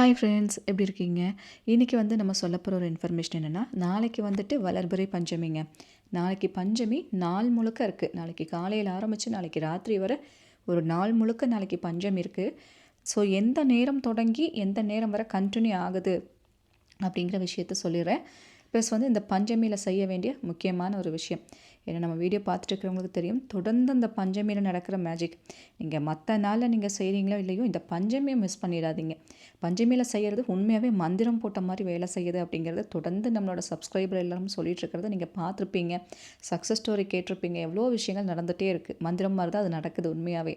Hi friends எப்படி இருக்கீங்க? இன்றைக்கி வந்து நம்ம சொல்ல போகிற ஒரு இன்ஃபர்மேஷன் என்னென்னா நாளைக்கு வந்துட்டு வளர்பிறை பஞ்சமிங்க. நாளைக்கு பஞ்சமி நாள் முழுக்க இருக்குது நாளைக்கு காலையில் ஆரம்பித்து நாளைக்கு ராத்திரி வர ஒரு நாள் முழுக்க நாளைக்கு பஞ்சமி இருக்குது ஸோ எந்த நேரம் தொடங்கி எந்த நேரம் வரை கண்டினியூ ஆகுது அப்படிங்கிற விஷயத்த சொல்லிடுறேன். ப்ளஸ் வந்து இந்த பஞ்சமியில் செய்ய வேண்டிய முக்கியமான ஒரு விஷயம். ஏன்னா நம்ம வீடியோ பார்த்துட்டு இருக்கிறவங்களுக்கு தெரியும் தொடர்ந்து அந்த பஞ்சமியில் நடக்கிற மேஜிக் நீங்கள் மற்ற நாளில் நீங்கள் செய்கிறீங்களோ இல்லையோ இந்த பஞ்சமியை மிஸ் பண்ணிடாதீங்க. பஞ்சமியில் செய்கிறது உண்மையாகவே மந்திரம் போட்ட மாதிரி வேலை செய்யுது அப்படிங்கிறது தொடர்ந்து நம்மளோட சப்ஸ்கிரைபர் எல்லாரும் சொல்லிட்டு இருக்கிறத நீங்கள் பார்த்துருப்பீங்க. சக்ஸஸ் ஸ்டோரி கேட்டிருப்பீங்க. எவ்வளோ விஷயங்கள் நடந்துகிட்டே இருக்குது மந்திரம் மாதிரி தான் அது நடக்குது உண்மையாகவே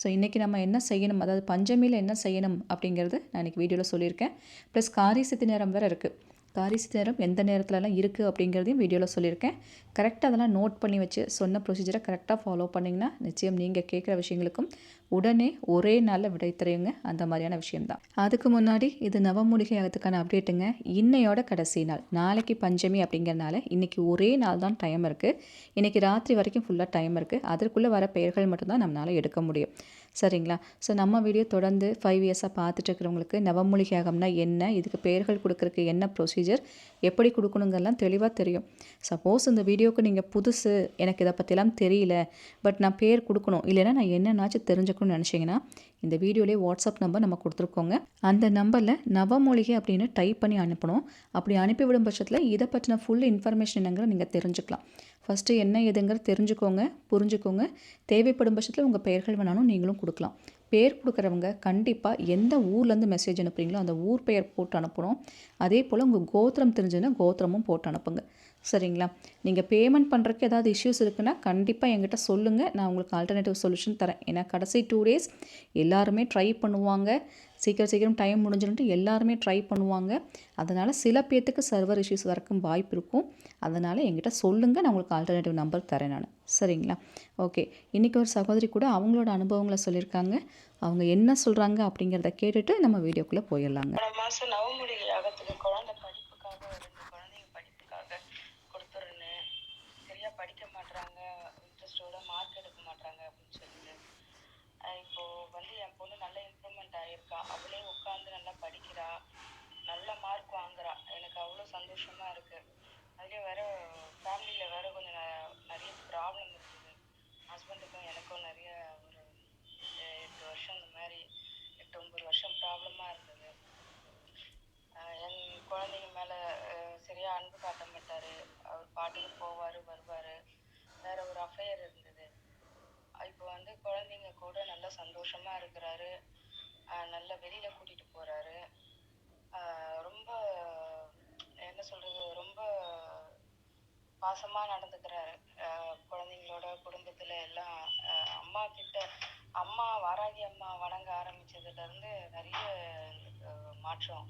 ஸோ இன்றைக்கி நம்ம என்ன செய்யணும்? அதாவது பஞ்சமியில் என்ன செய்யணும்? அப்படிங்கிறது நான் இன்றைக்கி வீடியோவில் சொல்லியிருக்கேன். ப்ளஸ் காரி சித்தி நேரம் வேறு இருக்குது காரிசி நேரம் எந்த நேரத்துலலாம் இருக்குது அப்படிங்கிறதையும் வீடியோவில் சொல்லியிருக்கேன். கரெக்டாக அதெல்லாம் நோட் பண்ணி வச்சு சொன்ன ப்ரொசீஜரை கரெக்டாக ஃபாலோ பண்ணிங்கன்னா நிச்சயம் நீங்கள் கேட்குற விஷயங்களுக்கும் உடனே ஒரே நாளில் விடை தெரியுங்க அந்த மாதிரியான விஷயம்தான். அதுக்கு முன்னாடி இது நவமூலிகை ஆகிறதுக்கான அப்டேட்டுங்க இன்னையோட கடைசி நாள். நாளைக்கு பஞ்சமி அப்படிங்கிறனால இன்றைக்கி ஒரே நாள் தான் டைம் இருக்குது இன்றைக்கி ராத்திரி வரைக்கும் ஃபுல்லாக டைம் இருக்குது அதற்குள்ளே வர பெயர்கள் மட்டும்தான் நம்மளால் எடுக்க முடியும். சரிங்களா? ஸோ நம்ம வீடியோ தொடர்ந்து ஃபைவ் இயர்ஸாக பார்த்துட்டு இருக்கிறவங்களுக்கு நவமூலிகை என்ன? இதுக்கு பெயர்கள் கொடுக்குறக்கு என்ன ப்ரொசீஜர் எப்படி கொடுக்கணுங்கெல்லாம் தெளிவாக தெரியும். சப்போஸ் இந்த வீடியோவுக்கு நீங்கள் புதுசு எனக்கு இதை பற்றிலாம் தெரியல பட் நான் பேர் கொடுக்கணும் இல்லைன்னா நான் என்னென்னாச்சும் தெரிஞ்சுக்கணும்னு நினச்சிங்கன்னா இந்த வீடியோலேயே வாட்ஸ்அப் நம்பர் நம்ம கொடுத்துருக்கோங்க. அந்த நம்பரில் நவமூலிகை அப்படின்னு டைப் பண்ணி அனுப்பணும். அப்படி அனுப்பிவிடும் பட்சத்தில் இதை பற்றின ஃபுல் இன்ஃபர்மேஷன் என்னங்கிற நீங்கள் தெரிஞ்சுக்கலாம். ஃபஸ்ட்டு என்ன ஏதுங்கிறது தெரிஞ்சுக்கோங்க புரிஞ்சுக்கோங்க. தேவைப்படும் பட்சத்தில் உங்கள் பெயர்கள் வேணாலும் நீங்களும் கொடுக்கலாம். பேர் கொடுக்குறவங்க கண்டிப்பாக எந்த ஊர்லேருந்து மெசேஜ் அனுப்புகிறீங்களோ அந்த ஊர் பெயர் போட்டு அனுப்பணும் அதே போல் உங்கள் கோத்திரம் தெரிஞ்சுன்னா கோத்திரமும் போட்டு அனுப்புங்க. சரிங்களா? நீங்கள் பேமெண்ட் பண்ணுறதுக்கு ஏதாவது இஷ்யூஸ் இருக்குன்னா கண்டிப்பாக என்கிட்ட சொல்லுங்கள் நான் உங்களுக்கு ஆல்டர்னேட்டிவ் சொல்யூஷன் தரேன். ஏன்னா கடைசி டூ டேஸ் எல்லாருமே ட்ரை பண்ணுவாங்க. சீக்கிரம் சீக்கிரம் டைம் முடிஞ்சுட்டு எல்லாருமே ட்ரை பண்ணுவாங்க. அதனால் சில பேர்த்துக்கு சர்வர் இஷ்யூஸ் வரக்கும் வாய்ப்பு இருக்கும். அதனால் என்கிட்ட சொல்லுங்கள் நான் உங்களுக்கு ஆல்டர்னேட்டிவ் நம்பர் தரேன் நான். சரிங்களா? ஓகே இன்றைக்கி ஒரு சகோதரி கூட அவங்களோட அனுபவங்களை சொல்லியிருக்காங்க. அவங்க என்ன சொல்கிறாங்க அப்படிங்கிறத கேட்டுட்டு நம்ம வீடியோக்குள்ளே போயிடலாங்க போன மாசம் நவமுடி யாகத்துக்கு குழந்தை படிப்புக்காக ரெண்டு குழந்தைங்க படிப்புக்காக கொடுத்துருந்தேன் சரியா படிக்க மாட்றாங்க இன்ட்ரெஸ்டோட மார்க் எடுக்க மாட்றாங்க அப்படின்னு சொல்லிட்டு அஹ் இப்போ வந்து என் பொண்ணு நல்ல இம்ப்ரூவ்மெண்ட் ஆயிருக்கா அவளே உட்காந்து நல்லா படிக்கிறா நல்ல மார்க் வாங்குறா எனக்கு அவ்வளோ சந்தோஷமா இருக்கு அதுலேயே வேற ஃபேமிலியில வேற கொஞ்சம் ந- நிறைய ப்ராப்ளம் இருக்குது ஹஸ்பண்டுக்கும் எனக்கும் நிறைய ஒரு அஹ் எட்டு வருஷம் இந்த மாதிரி எட்டு ஒன்பது வருஷம் ப்ராப்ளமா இருந்தது ஆஹ் என் குழந்தைங்க மேல அஹ், சரியா அன்பு காட்ட மாட்டாரு அவர் பாட்டுக்கு போவாரு வருவாரு. வேற ஒரு அஃபையர் இருந்தது. இப்போ வந்து குழந்தைங்க கூட நல்லா சந்தோஷமா இருக்கிறாரு. நல்ல நல்லா வெளியில கூட்டிட்டு போறாரு. ரொம்ப என்ன சொல்றது ரொம்ப பாசமா நடந்துக்கிறாரு. குழந்தைங்களோட குடும்பத்துல எல்லாம் அம்மா கிட்ட அம்மா வாராகி அம்மா வணங்க ஆரம்பிச்சதுல இருந்து நிறைய மாற்றம்.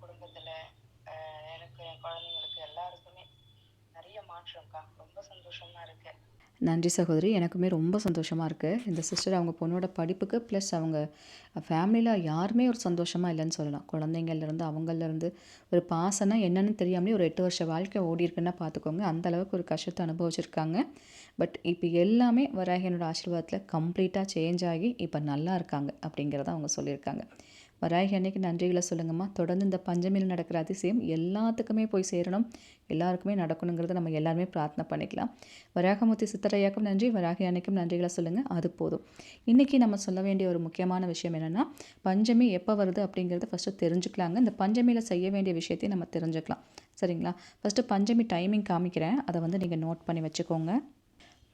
குடும்பத்துல ஆஹ் எனக்கு என் குழந்தைங்களுக்கு எல்லாருக்குமே சந்தோஷம்க்கா ரொம்ப சந்தோஷமா இருக்கு. நன்றி சகோதரி. எனக்குமே ரொம்ப சந்தோஷமாக இருக்குது இந்த சிஸ்டர் அவங்க பொண்ணோட படிப்புக்கு ப்ளஸ் அவங்க ஃபேமிலியில் யாருமே ஒரு சந்தோஷமாக இல்லைன்னு சொல்லலாம். குழந்தைங்கள்லேருந்து அவங்கள்லேருந்து ஒரு பாசம்னா என்னென்னு தெரியாமலே ஒரு எட்டு வருஷ வாழ்க்கை ஓடி இருக்குன்னா பார்த்துக்கோங்க. அந்த அளவுக்கு ஒரு கஷ்டத்தை அனுபவிச்சிருக்காங்க. பட் இப்போ எல்லாமே வராகியனோட ஆசீர்வாதத்தில் கம்ப்ளீட்டாக சேஞ்ச் ஆகி இப்போ நல்லா இருக்காங்க அப்படிங்கிறத அவங்க சொல்லியிருக்காங்க. வராகி அன்னைக்கு நன்றிகளை சொல்லுங்கம்மா. தொடர்ந்து இந்த பஞ்சமியில் நடக்கிற அதிசயம் எல்லாத்துக்குமே போய் சேரணும். எல்லாருக்குமே நடக்கணுங்கிறத நம்ம எல்லாருமே பிரார்த்தனை பண்ணிக்கலாம். வராகமூர்த்தி சித்தரையாக்கும் நன்றி வராகி அன்னைக்கும் நன்றிகளை சொல்லுங்கள் அது போதும். இன்றைக்கி நம்ம சொல்ல வேண்டிய ஒரு முக்கியமான விஷயம் என்னென்னா பஞ்சமி எப்போ வருது அப்படிங்கிறத ஃபஸ்ட்டு தெரிஞ்சுக்கலாங்க. இந்த பஞ்சமியில் செய்ய வேண்டிய விஷயத்தையும் நம்ம தெரிஞ்சுக்கலாம். சரிங்களா? ஃபஸ்ட்டு பஞ்சமி டைமிங் காமிக்கிறேன். அதை வந்து நீங்கள் நோட் பண்ணி வச்சுக்கோங்க.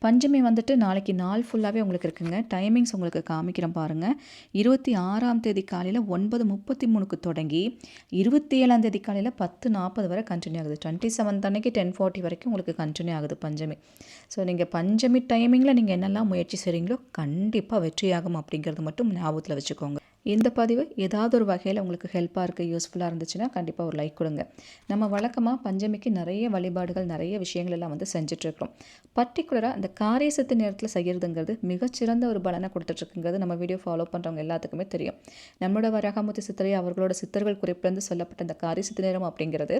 பஞ்சமி வந்துட்டு நாளைக்கு நாள் ஃபுல்லாகவே உங்களுக்கு இருக்குங்க. டைமிங்ஸ் உங்களுக்கு காமிக்கிறேன் பாருங்கள் இருபத்தி ஆறாம் தேதி காலையில் ஒன்பது முப்பத்தி மூணுக்கு தொடங்கி இருபத்தி ஏழாம் தேதி காலையில் பத்து நாற்பது வரை கண்டினியூ ஆகுது. டுவெண்ட்டி செவன்த் அன்னைக்கு டென் ஃபார்ட்டி வரைக்கும் உங்களுக்கு கண்டினியூ ஆகுது பஞ்சமி. ஸோ நீங்கள் பஞ்சமி டைமிங்கில் நீங்கள் என்னெல்லாம் முயற்சி செய்கிறீங்களோ கண்டிப்பாக வெற்றியாகும் அப்படிங்கிறது மட்டும் ஞாபகத்தில் வச்சுக்கோங்க. இந்த பதிவு ஏதாவது ஒரு வகையில் உங்களுக்கு ஹெல்ப்பாக இருக்குது யூஸ்ஃபுல்லாக இருந்துச்சுன்னா கண்டிப்பாக ஒரு லைக் கொடுங்க. நம்ம வழக்கமாக பஞ்சமிக்கு நிறைய வழிபாடுகள் நிறைய விஷயங்கள் எல்லாம் வந்து செஞ்சுட்ருக்கோம் பர்டிகுலராக அந்த காரியசத்து நேரத்தில் செய்கிறதுங்கிறது மிகச்சிறந்த ஒரு பலனை கொடுத்துட்ருக்குங்கிறது நம்ம வீடியோ ஃபாலோ பண்ணுறவங்க எல்லாத்துக்குமே தெரியும். நம்மளோட வராகமூர்த்தி சித்தரை அவர்களோட சித்தர்கள் குறிப்பிலேருந்து சொல்லப்பட்ட இந்த காரியசத்து நேரம் அப்படிங்கிறது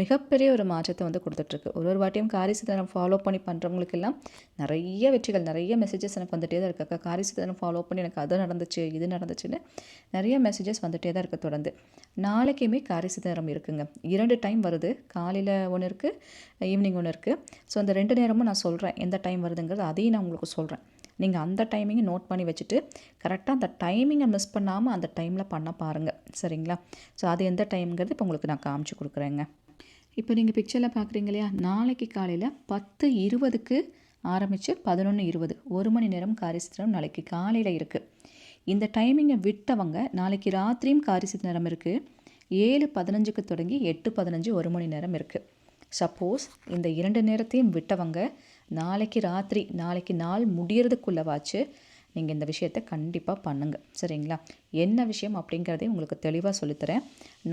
மிகப்பெரிய ஒரு மாற்றத்தை வந்து கொடுத்துட்ருக்கு. ஒரு ஒரு வாட்டியும் காரியசத்து நேரம் ஃபாலோ பண்ணி பண்ணுறவங்களுக்கெல்லாம் நிறைய வெற்றிகள் நிறைய மெசேஜஸ் எனக்கு வந்துட்டே தான் இருக்கு. காரியசத்து நேரம் ஃபாலோ பண்ணி எனக்கு அது நடந்துச்சு இது நடந்துச்சுன்னு நிறைய மெசேஜஸ் வந்துகிட்டே தான் இருக்குது தொடர்ந்து. நாளைக்குமே காரிசித்த நேரம் இருக்குங்க. இரண்டு டைம் வருது. காலையில் ஒன்று இருக்குது ஈவினிங் ஒன்று இருக்குது ஸோ அந்த ரெண்டு நேரமும் நான் சொல்கிறேன் எந்த டைம் வருதுங்கிறது அதையும் நான் உங்களுக்கு சொல்கிறேன் நீங்கள் அந்த டைமிங்கை நோட் பண்ணி வச்சுட்டு கரெக்டாக அந்த டைமிங்கை மிஸ் பண்ணாமல் அந்த டைமில் பண்ண பாருங்கள் சரிங்களா? ஸோ அது எந்த டைம்ங்கிறது இப்போ உங்களுக்கு நான் காமிச்சு கொடுக்குறேங்க. இப்போ நீங்கள் பிக்சரில் பார்க்குறீங்க இல்லையா? நாளைக்கு காலையில் பத்து இருபதுக்கு ஆரம்பித்து பதினொன்று இருபது. ஒரு மணி நேரம் காரிசித்திரம் நாளைக்கு காலையில் இருக்குது இந்த டைமிங்கை விட்டவங்க நாளைக்கு ராத்திரியும் காரிசித்த நேரம் இருக்குது ஏழு பதினஞ்சுக்கு தொடங்கி எட்டு பதினஞ்சு ஒரு மணி நேரம் இருக்குது சப்போஸ் இந்த இரண்டு நேரத்தையும் விட்டவங்க நாளைக்கு ராத்திரி நாளைக்கு நாள் முடியறதுக்குள்ளவாச்சு நீங்கள் இந்த விஷயத்த கண்டிப்பாக பண்ணுங்கள் சரிங்களா? என்ன விஷயம் அப்படிங்கிறதையும் உங்களுக்கு தெளிவாக சொல்லித்தரேன்.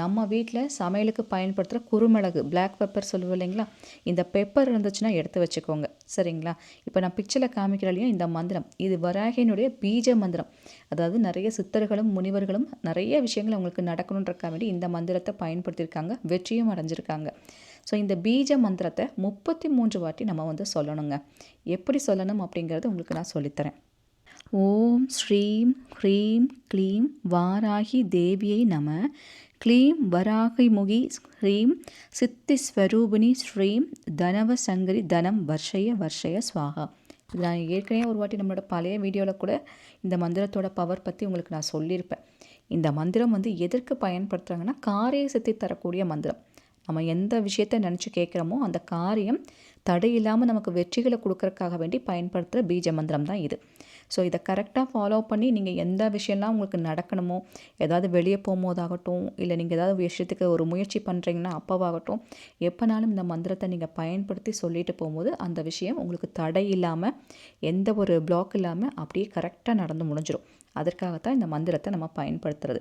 நம்ம வீட்டில் சமையலுக்கு பயன்படுத்துகிற குறுமிளகு பிளாக் பெப்பர் சொல்லுவோம் இல்லைங்களா? இந்த பெப்பர் இருந்துச்சுன்னா எடுத்து வச்சுக்கோங்க. சரிங்களா? இப்போ நான் பிக்சரில் காமிக்கிறலையும் இந்த மந்திரம். இது வராகினுடைய பீஜ மந்திரம். அதாவது நிறைய சித்தர்களும் முனிவர்களும் நிறைய விஷயங்கள் அவங்களுக்கு நடக்கணுன்றக்காக வேண்டி இந்த மந்திரத்தை பயன்படுத்தியிருக்காங்க. வெற்றியும் அடைஞ்சிருக்காங்க. ஸோ இந்த பீஜ மந்திரத்தை முப்பத்தி மூன்று வாட்டி நம்ம வந்து சொல்லணுங்க. எப்படி சொல்லணும் அப்படிங்கிறது உங்களுக்கு நான் சொல்லித்தரேன். ஓம் ஸ்ரீம் ஹ்ரீம் க்ளீம் வாராகி தேவியை நம. க்ளீம் வராகிமுகி ஸ்ரீம் சித்தி ஸ்வரூபிணி ஸ்ரீம் தனவ சங்கரி தனம் வர்ஷய வர்ஷய ஸ்வாகா. இது நான் ஏற்கனவே ஒரு வாட்டி நம்மளோட பழைய வீடியோவில் கூட இந்த மந்திரத்தோட பவர் பற்றி உங்களுக்கு நான் சொல்லியிருப்பேன். இந்த மந்திரம் வந்து எதற்கு பயன்படுத்துகிறாங்கன்னா காரிய சித்தி தரக்கூடிய மந்திரம். நம்ம எந்த விஷயத்த நினச்சி கேட்குறோமோ அந்த காரியம் தடை இல்லாமல் நமக்கு வெற்றிகளை கொடுக்கறக்காக வேண்டி பயன்படுத்துகிற பீஜ மந்திரம் தான் இது. ஸோ இதை கரெக்டாக ஃபாலோ பண்ணி நீங்கள் எந்த விஷயம்லாம் உங்களுக்கு நடக்கணுமோ ஏதாவது வெளியே போகும்போதாகட்டும் இல்லை நீங்கள் ஏதாவது விஷயத்துக்கு ஒரு முயற்சி பண்ணுறீங்கன்னா அப்போவாகட்டும் எப்போனாலும் இந்த மந்திரத்தை நீங்கள் பயன்படுத்தி சொல்லிட்டு போகும்போது அந்த விஷயம் உங்களுக்கு தடை இல்லாமல் எந்த ஒரு பிளாக் இல்லாமல் அப்படியே கரெக்டாக நடந்து முடிஞ்சிடும் அதற்காகத்தான் இந்த மந்திரத்தை நம்ம பயன்படுத்துறது.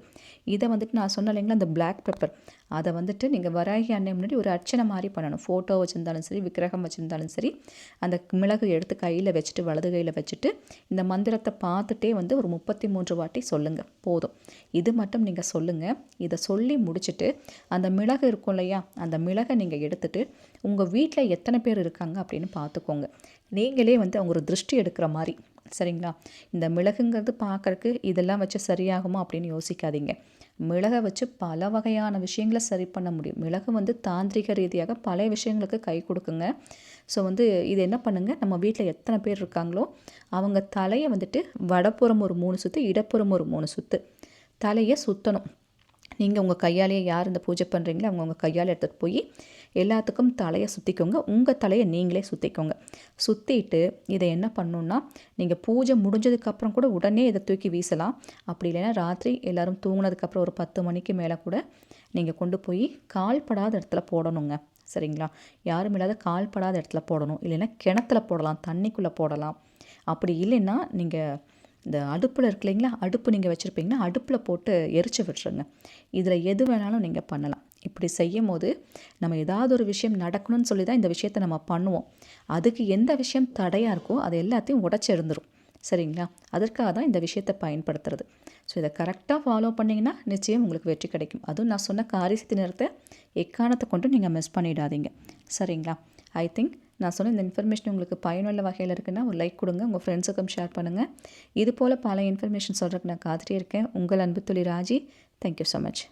இதை வந்துட்டு நான் சொன்ன இல்லைங்களா அந்த பிளாக் பெப்பர் அதை வந்துட்டு நீங்கள் வராகி அன்னை முன்னாடி ஒரு அர்ச்சனை மாதிரி பண்ணணும். ஃபோட்டோ வச்சுருந்தாலும் சரி விக்கிரகம் வச்சுருந்தாலும் சரி அந்த மிளகு எடுத்து கையில் வச்சுட்டு வலது கையில் வச்சுட்டு இந்த மந்திரத்தை பார்த்துட்டே வந்து ஒரு முப்பத்தி மூன்று வாட்டி சொல்லுங்கள் போதும். இது மட்டும் நீங்கள் சொல்லுங்கள் இதை சொல்லி முடிச்சுட்டு அந்த மிளகு இருக்கும் இல்லையா அந்த மிளகை நீங்கள் எடுத்துகிட்டு உங்கள் வீட்டில் எத்தனை பேர் இருக்காங்க அப்படின்னு பார்த்துக்கோங்க. நீங்களே வந்து அவங்க ஒரு திருஷ்டி எடுக்கிற மாதிரி. சரிங்களா? இந்த மிளகுங்கிறது பார்க்குறக்கு இதெல்லாம் வச்சு சரியாகுமா அப்படின்னு யோசிக்காதீங்க. மிளகை வச்சு பல வகையான விஷயங்களை சரி பண்ண முடியும். மிளகு வந்து தாந்திரிக ரீதியாக பல விஷயங்களுக்கு கை கொடுக்குங்க. ஸோ வந்து இது என்ன பண்ணுங்கள் நம்ம வீட்டில் எத்தனை பேர் இருக்காங்களோ அவங்க தலையை வந்துட்டு வடப்புறம் ஒரு மூணு சுற்று இடப்புறம் ஒரு மூணு சுற்று தலையை சுற்றணும் நீங்கள் உங்கள் கையாலேயே யார் இந்த பூஜை பண்ணுறீங்களோ அவங்க உங்கள் கையால் எடுத்துகிட்டு போய் எல்லாத்துக்கும் தலையை சுற்றிக்கோங்க உங்கள் தலையை நீங்களே சுற்றிக்கோங்க சுற்றிட்டு இதை என்ன பண்ணணுன்னா நீங்கள் பூஜை முடிஞ்சதுக்கப்புறம் கூட உடனே இதை தூக்கி வீசலாம். அப்படி இல்லைன்னா ராத்திரி எல்லோரும் தூங்கினதுக்கப்புறம் ஒரு பத்து மணிக்கு மேலே கூட நீங்கள் கொண்டு போய் கால்படாத இடத்துல போடணுங்க. சரிங்களா? யாரும் இல்லாத கால்படாத இடத்துல போடணும். இல்லைன்னா கிணத்துல போடலாம் தண்ணிக்குள்ளே போடலாம். அப்படி இல்லைன்னா நீங்கள் இந்த அடுப்பில் இருக்கு இல்லைங்களா அடுப்பு நீங்கள் வச்சுருப்பீங்கன்னா அடுப்பில் போட்டு எரிச்சு விட்டுருங்க. இதில் எது வேணாலும் நீங்கள் பண்ணலாம். இப்படி செய்யும் போது நம்ம ஏதாவது ஒரு விஷயம் நடக்கணும்னு சொல்லி தான் இந்த விஷயத்தை நம்ம பண்ணுவோம். அதுக்கு எந்த விஷயம் தடையாக இருக்கோ அது எல்லாத்தையும் உடச்சிருந்துடும் சரிங்களா? அதற்காக தான் இந்த விஷயத்தை பயன்படுத்துறது. ஸோ இதை கரெக்டாக ஃபாலோ பண்ணிங்கன்னா நிச்சயம் உங்களுக்கு வெற்றி கிடைக்கும். அதுவும் நான் சொன்ன காரிசத்து நேரத்தை எக்காரணத்தை கொண்டு நீங்கள் மிஸ் பண்ணிடாதீங்க. சரிங்களா? ஐ திங்க் நான் சொன்ன இந்த இன்ஃபர்மேஷன் உங்களுக்கு பயனுள்ள வகையில் இருக்குன்னா ஒரு லைக் கொடுங்க உங்கள் ஃப்ரெண்ட்ஸுக்கும் ஷேர் பண்ணுங்கள் இது போல் பல இன்ஃபர்மேஷன் சொல்கிறதுக்கு நான் காத்துட்டே இருக்கேன். உங்கள் அன்பு துளி ராஜி. Thank you so much